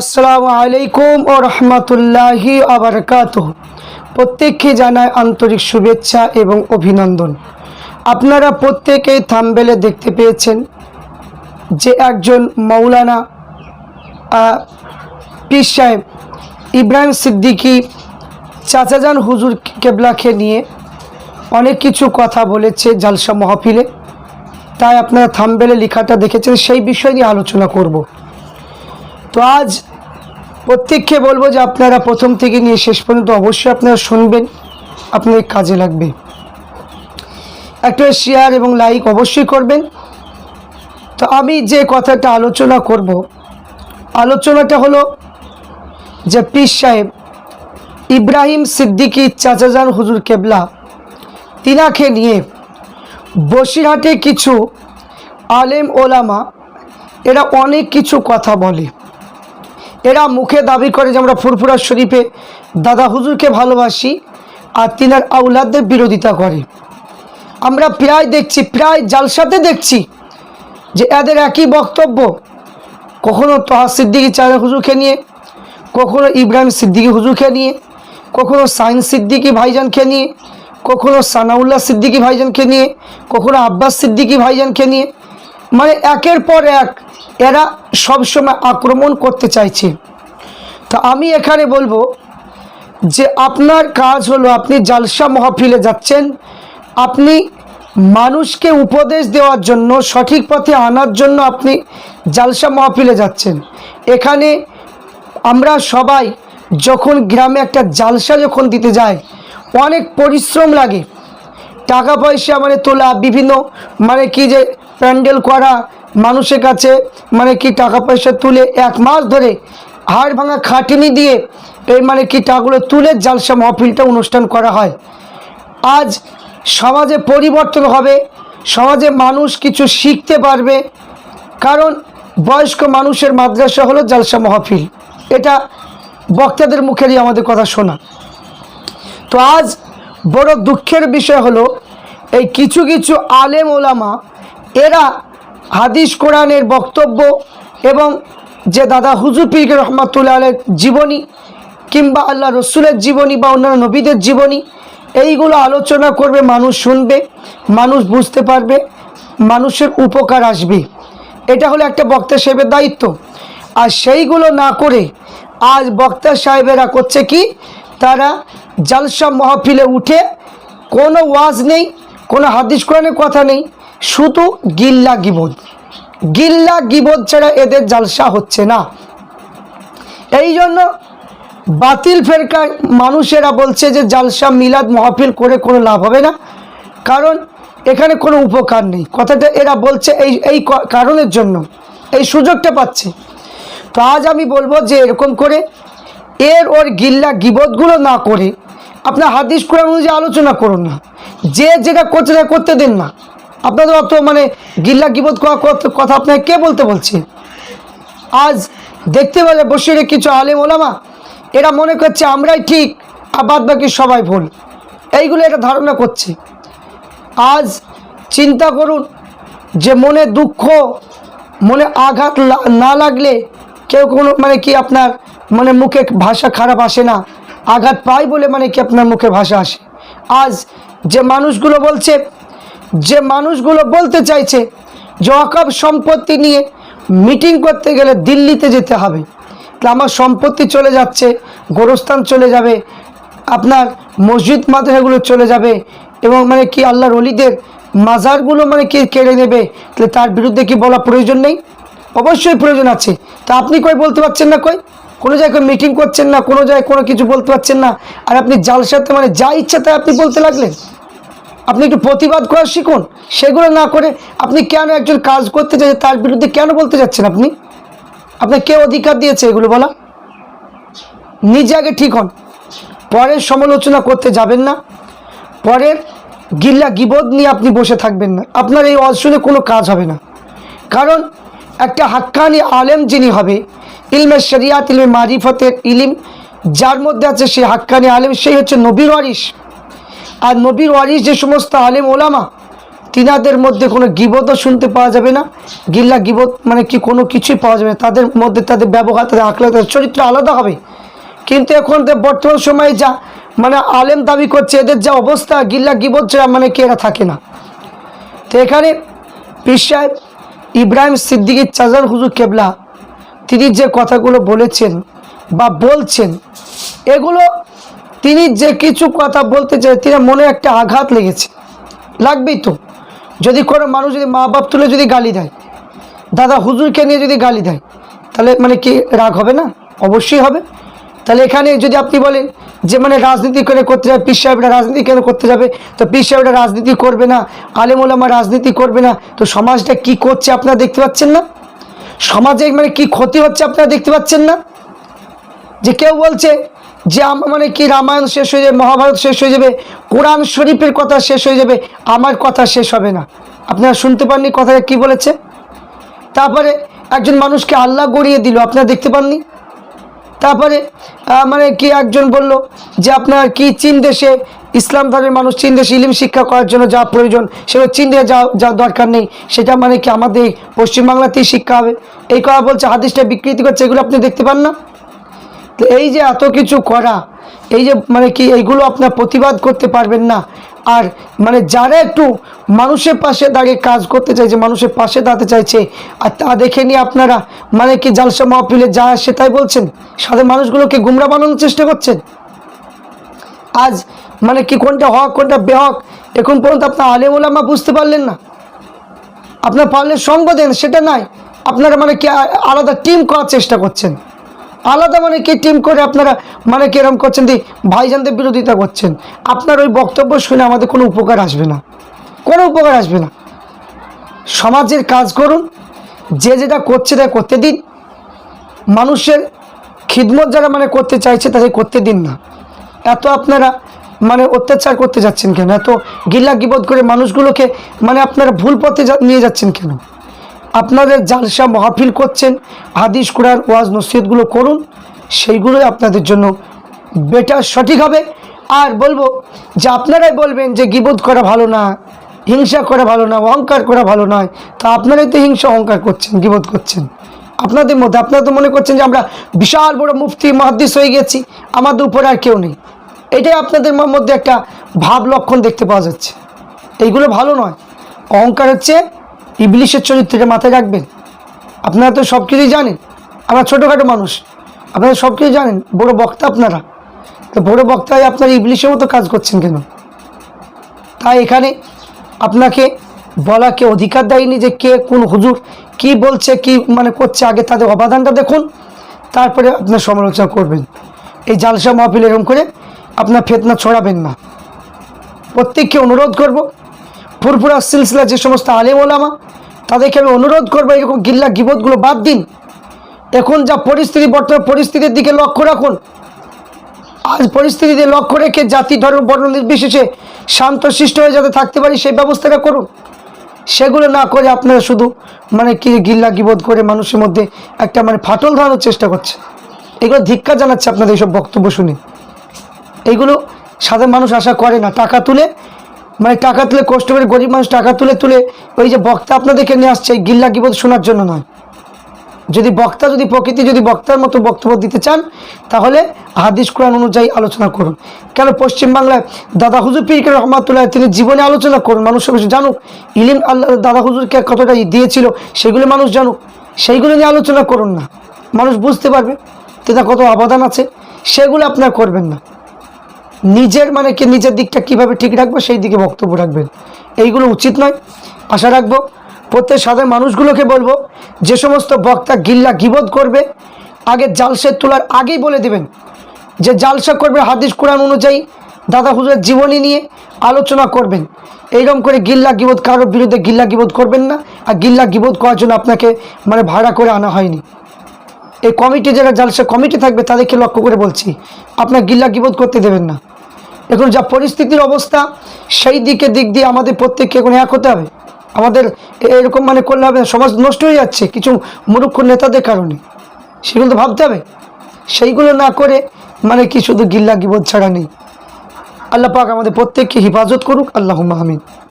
আসসালামু আলাইকুম ও রহমতুল্লাহি আবরকাত প্রত্যেককে জানায় আন্তরিক শুভেচ্ছা এবং অভিনন্দন। আপনারা প্রত্যেকেই থামবেলে দেখতে পেয়েছেন যে একজন মৌলানা পীর সাহেব ইব্রাহিম সিদ্দিকী চাচাজান হুজুর কেবলাকে নিয়ে অনেক কিছু কথা বলেছে জালসা মহফিলে। তাই আপনারা থামবেলে লেখাটা দেখেছেন, সেই বিষয় নিয়ে আলোচনা করব। তো আজ প্রত্যেককে বলব যে আপনারা প্রথম থেকে নিয়ে শেষ পর্যন্ত অবশ্যই আপনারা শুনবেন, আপনাদের কাজে লাগবে। একটা শেয়ার এবং লাইক অবশ্যই করবেন। তো আমি যে কথাটা আলোচনা করব, আলোচনাটা হলো যে পীর সাহেব ইব্রাহিম সিদ্দিকী চাচাজান হুজুর কেবলা, তিনাকে নিয়ে বসিরহাটে কিছু আলেম ওলামা, এরা অনেক কিছু কথা বলে। এরা মুখে দাবি করে যে আমরা ফুরফুরা শরীফে দাদা হুজুরকে ভালোবাসি আর তিনার আউলাদদের বিরোধিতা করে। আমরা প্রায় দেখছি, প্রায় জালসাতে দেখছি যে এদের একই বক্তব্য, কখনো তহা সিদ্দিকি চাঁদা হুজুরকে নিয়ে, কখনো ইব্রাহিম সিদ্দিকি হুজুরকে নিয়ে, কখনো সাইন সিদ্দিকি ভাইজানকে নিয়ে, কখনো সানাউল্লাহ সিদ্দিকি ভাইজানকে নিয়ে, কখনো আব্বাস সিদ্দিকি ভাইজানকে নিয়ে মানে একের পর এক এরা সবসময় আক্রমণ করতে চাইছে। তো আমি এখানে বলব যে আপনার কাজ হলো আপনি জালসা মহফিলে যাচ্ছেন, আপনি মানুষকে উপদেশ দেওয়ার জন্য, সঠিক পথে আনার জন্য আপনি জালসা মহফিলে যাচ্ছেন। এখানে আমরা সবাই যখন গ্রামে একটা জালসা যখন দিতে যায় অনেক পরিশ্রম লাগে। টাকা পয়সা মানে তোলা, বিভিন্ন মানে কি যে প্যান্ডেল করা, মানুষের কাছে মানে কি টাকা পয়সা তুলে এক মাস ধরে হাড় ভাঙা খাটিনি দিয়ে এই মানে কি টাকাগুলো তুলে জালসা মহফিলটা অনুষ্ঠান করা হয়। আজ সমাজে পরিবর্তন হবে, সমাজে মানুষ কিছু শিখতে পারবে, কারণ বয়স্ক মানুষের মাদ্রাসা হলো জালসা মহফিল এটা বক্তাদের মুখেরই আমাদের কথা শোনা। তো আজ বড় দুঃখের বিষয় হলো, এই কিছু কিছু আলেম ওলামা এরা হাদিস কোরআনের বক্তব্য এবং যে দাদা হুজুর পীর রহমাতুল্লাহ আলের জীবনী কিংবা আল্লাহ রসুলের জীবনী বা অন্যান্য নবীদের জীবনী, এইগুলো আলোচনা করবে, মানুষ শুনবে, মানুষ বুঝতে পারবে, মানুষের উপকার আসবে। এটা হলো একটা বক্তা সাহেবের দায়িত্ব। আর সেইগুলো না করে আজ বক্তা সাহেবেরা করছে কি? তারা জালসা মহফিলে উঠে কোনো ওয়াজ নেই, কোনো হাদিস কোরআনের কথা নেই শুধু গিল্লা গিবোধ গিল্লা গিবোধ ছাড়া এদের জালসা হচ্ছে না। এই জন্য বাতিল ফেরকার মানুষেরা বলছে যে জালসা মিলাদ মহফিল করে কোনো লাভ হবে না। কারণ এখানে কোনো উপকার নেই। কথাটা এরা বলছে এই এই কারণের জন্য, এই সুযোগটা পাচ্ছে। তো আজ আমি বলব যে এরকম করে এর ওর গিল্লা গিবতগুলো না করে আপনার হাদিস কোরআন অনুযায়ী আলোচনা করুন না। যে যেটা করতে করতে দেন না। আপনাদের অত মানে গিল্লা করা কথা আপনাকে কে বলতে বলছে? আজ দেখতে পেলে বসে রে কিছু আলেম ওলামা, এরা মনে করছে আমরাই ঠিক, আর বাদ বাকি সবাই ভুল। এইগুলো এটা ধারণা করছে। আজ চিন্তা করুন, যে মনে দুঃখ, মনে আঘাত না লাগলে কেউ কোনো মানে কি আপনার মানে মুখে ভাষা খারাপ আসে না। আঘাত পায় বলে মানে কি আপনার মুখে ভাষা আসে। আজ যে মানুষগুলো বলছে যে মানুষগুলো বলতে চাইছে যে অকাব সম্পত্তি নিয়ে মিটিং করতে গেলে দিল্লিতে যেতে হবে আমার সম্পত্তি চলে যাচ্ছে, গোরস্থান চলে যাবে, আপনার মসজিদ মাদ্রাসাগুলো চলে যাবে এবং মানে কি আল্লাহর অলিদের মাজারগুলো মানে কি কেড়ে নেবে, তাহলে তার বিরুদ্ধে কি বলা প্রয়োজন নেই? অবশ্যই প্রয়োজন আছে। তা আপনি কই বলতে পারছেন না কই? কোনো জায়গায় মিটিং করছেন না, কোনো জায়গায় কোনো কিছু বলতে পারছেন না, আর আপনি জালসাতে মানে যা ইচ্ছা তাই আপনি বলতে লাগলেন? আপনি একটু প্রতিবাদ করা শিখুন, সেগুলো না করে আপনি কেন একজন কাজ করতে চাইছে তার বিরুদ্ধে কেন বলতে যাচ্ছেন আপনি? আপনার কে অধিকার দিয়েছে এগুলো বলা? নিজে আগে ঠিক হন। পরের সমালোচনা করতে যাবেন না। পরের গিল্লা গিবোধ নিয়ে আপনি বসে থাকবেন না। আপনার এই শুনে কোনো কাজ হবে না। কারণ একটা হাক্কানি আলেম যিনি হবে, ইলমে শরিয়াত, ইলমে মারিফতের ইলিম, যার মধ্যে আছে সেই হাক্কানি আলেম, সেই হচ্ছে নবীর ওয়ারিস আর নবীর ওয়ারিস যে সমস্ত আলেম ওলামা, তিনাদের মধ্যে কোনো গিবতও শুনতে পাওয়া যাবে না। গিল্লা গিবত মানে কি কোনো কিছুই পাওয়া যাবে না। তাদের মধ্যে তাদের ব্যবহার, তাদের আখলা তাদের চরিত্র আলাদা হবে। কিন্তু এখন বর্তমান সময়ে যা মানে আলেম দাবি করছে, এদের যা অবস্থা, গিল্লা গিবত ছাড়া মানে কি এরা থাকে না। তো এখানে পীর ইব্রাহিম সিদ্দিকির চাজার হুজুর কেবলা, তিনি যে কথাগুলো বলেছেন বা বলছেন, এগুলো তিনি যে কিছু কথা বলতে চাই তিনি মনে একটা আঘাত লেগেছে। লাগবেই তো। যদি কোনো মানুষ যদি মা বাপ তুলে যদি গালি দেয়, দাদা হুজুরকে নিয়ে যদি গালি দেয়, তাহলে মানে কি রাগ হবে না? অবশ্যই হবে। তাহলে এখানে যদি আপনি বলেন যে মানে রাজনীতি করে করতে যাবে, পীর সাহেবরা রাজনীতি কেন করতে যাবে? তো পীর সাহেবরা রাজনীতি করবে না, আলেম ওলামা রাজনীতি করবে না। তো সমাজটা কি করছে আপনারা দেখতে পাচ্ছেন না? সমাজে মানে কি ক্ষতি হচ্ছে আপনারা দেখতে পাচ্ছেন না? যে কেউ বলছে যে মানে কি রামায়ণ শেষ হয়ে যাবে, মহাভারত শেষ হয়ে যাবে, কোরআন শরীফের কথা শেষ হয়ে যাবে, আমার কথা শেষ হবে না। আপনারা শুনতে পাননি কথাটা কি বলেছে? তারপরে একজন মানুষকে আল্লাহ গড়িয়ে দিল, আপনারা দেখতে পাননি? তারপরে মানে কি একজন বলল যে আপনার কি চীন দেশে ইসলাম ধর্মের মানুষ, চীন দেশে ইলিম শিক্ষা করার জন্য যা প্রয়োজন, সেগুলো চীন দেশে যা যা দরকার নেই। সেটা মানে কি আমাদের পশ্চিমবাংলাতেই শিক্ষা হবে। এই কথা বলছে, হাদিসটা বিকৃতি করছে, এগুলো আপনি দেখতে পান না? এই যে এত কিছু করা, এই যে মানে কি এইগুলো আপনার প্রতিবাদ করতে পারবেন না। আর মানে যারা একটু মানুষের পাশে দাঁড়িয়ে কাজ করতে চাইছে, মানুষের পাশে দাঁড়াতে চাইছে, আর তা দেখে নিয়ে আপনারা মানে কি জালসা মহফিলে যা আসে তাই বলছেন? সাধারণ মানুষগুলোকে গুমরা বানানোর চেষ্টা করছেন? আজ মানে কি কোনটা হক, কোনটা বেহক, এখন পর্যন্ত আপনার আলেম ওলামা বুঝতে পারলেন না। আপনার পারলে সঙ্গ দেন, সেটা নাই। আপনারা মানে কি আলাদা টিম করার চেষ্টা করছেন। আলাদা মানে কি? টিম করে আপনারা মানে কি এরকম করছেন যে ভাইজানদের বিরোধিতা করছেন? আপনার ওই বক্তব্য শুনে আমাদের কোনো উপকার আসবে না। কোনো উপকার আসবে না। সমাজের কাজ করুন, যে যেটা করছে তা করতে দিন। মানুষের খিদমত যারা মানে করতে চাইছে তাদের করতে দিন না। এত আপনারা মানে অত্যাচার করতে যাচ্ছেন কেন? এত গিল্লা গিবদ করে মানুষগুলোকে মানে আপনারা ভুল পথে নিয়ে যাচ্ছেন কেন? আপনাদের জালসা মহাফিল করছেন, হাদিস, কোরআন, ওয়াজ, নসিহতগুলো করুন, সেইগুলোই আপনাদের জন্য বেটার সঠিক হবে। আর বলব যে আপনারাই বলবেন যে গিবোধ করা ভালো না, হিংসা করা ভালো না, অহংকার করা ভালো নয়, তা আপনারাই তো হিংসা, অহংকার করছেন গিবোধ করছেন। আপনাদের মধ্যে, আপনারা তো মনে করছেন যে আমরা বিশাল বড় মুফতি মহাদ্দিস হয়ে গেছি, আমাদের উপরে আর কেউ নেই। এটাই আপনাদের মধ্যে একটা ভাব লক্ষণ দেখতে পাওয়া যাচ্ছে। এইগুলো ভালো নয়। অহংকার হচ্ছে ইবলিশের চরিত্রটা মাথায় রাখবেন। আপনারা তো সব কিছুই জানেন। আমরা ছোটোখাটো মানুষ। আপনারা সব কিছু জানেন। বড় বক্তা আপনারা। তো বড় বক্তায় আপনারা ইবলিশের মতো কাজ করছেন কেন? তাই এখানে আপনাকে বলাকে অধিকার দেয়নি যে কে কোন হুজুর কি বলছে, কি মানে করছে, আগে তাদের অবদানটা দেখুন। তারপরে আপনার সমালোচনা করবেন। এই জালসা মাহফিল এরকম করে আপনার ফেতনা ছড়াবেন না। প্রত্যেককে অনুরোধ করব ফুরফুরা সিলসিলা যে সমস্ত আলেম ওলামা, তাদেরকে আমি অনুরোধ করব এরকম গিল্লা গিবতগুলো বাদ দিন। এখন যা পরিস্থিতি, বর্তমান পরিস্থিতির দিকে লক্ষ্য রাখুন। আজ পরিস্থিতিতে লক্ষ্য রেখে জাতি, ধর্ম, বর্ণ নির্বিশেষে শান্ত শিষ্ট হয়ে যাতে থাকতে পারি, সেই ব্যবস্থাটা করুন। সেগুলো না করে আপনারা শুধু মানে কি গিল্লা গিবোধ করে মানুষের মধ্যে একটা মানে ফাটল ধরানোর চেষ্টা করছে এগুলো ধিক্কার জানাচ্ছে আপনাদের এইসব বক্তব্য শুনে। এইগুলো সাধারণ মানুষ আশা করে না। টাকা তুলে মানে টাকা তুলে কষ্ট করে গরিব মানুষ টাকা তুলে তুলে ওই যে বক্তা আপনাদেরকে নিয়ে আসছে গিল্লা গিবোধ শোনার জন্য নয়। যদি বক্তা, যদি প্রকৃতি, যদি বক্তার মতো বক্তব্য দিতে চান, তাহলে হাদিস কোরআন অনুযায়ী আলোচনা করুন। কেন পশ্চিমবাংলায় দাদা হুজুর পীর রহমাতুল্লাহ তিনি জীবনে আলোচনা করুন মানুষ কিছু জানুক। ইলিম আল্লাহ দাদা হুজুরকে কতটা দিয়েছিল, সেগুলো মানুষ জানুক। সেইগুলো নিয়ে আলোচনা করুন না। মানুষ বুঝতে পারবে তেটা কত অবদান আছে, সেগুলো আপনার করবেন না। নিজের মানে কি, নিজের দিকটা কীভাবে ঠিক রাখব, সেই দিকে বক্তব্য রাখবেন। এইগুলো উচিত নয়। আশা রাখব প্রত্যেক সাধারণ মানুষগুলোকে বলব, যে সমস্ত বক্তা গিল্লা গিবোধ করবে, আগে জালসের তোলার আগেই বলে দেবেন যে জালসা করবে হাদিস কোরআন অনুযায়ী, দাদা হুজুরের জীবনী নিয়ে আলোচনা করবেন। এইরকম করে গিল্লা গিবোধ কারোর বিরুদ্ধে গিল্লা গিবোধ করবেন না। আর গিল্লা গিবোধ করার জন্য আপনাকে মানে ভাড়া করে আনা হয়নি। এই কমিটি যারা জালসা কমিটি থাকবে, তাদেরকে লক্ষ্য করে বলছি, আপনার গিল্লা গিবোধ করতে দেবেন না। এখন যা পরিস্থিতির অবস্থা, সেই দিকে দিক দিয়ে আমাদের প্রত্যেককে এখন এক হতে হবে। আমাদের এরকম মানে করলে হবে সমাজ নষ্ট হয়ে যাচ্ছে কিছু মূর্খ নেতাদের কারণে। সেগুলো তো ভাবতে হবে। সেইগুলো না করে মানে কি শুধু গিল্লা গিবোধ ছাড়া নেই। আল্লাহ পাক আমাদের প্রত্যেককে হেফাজত করুক আল্লাহ আমিন।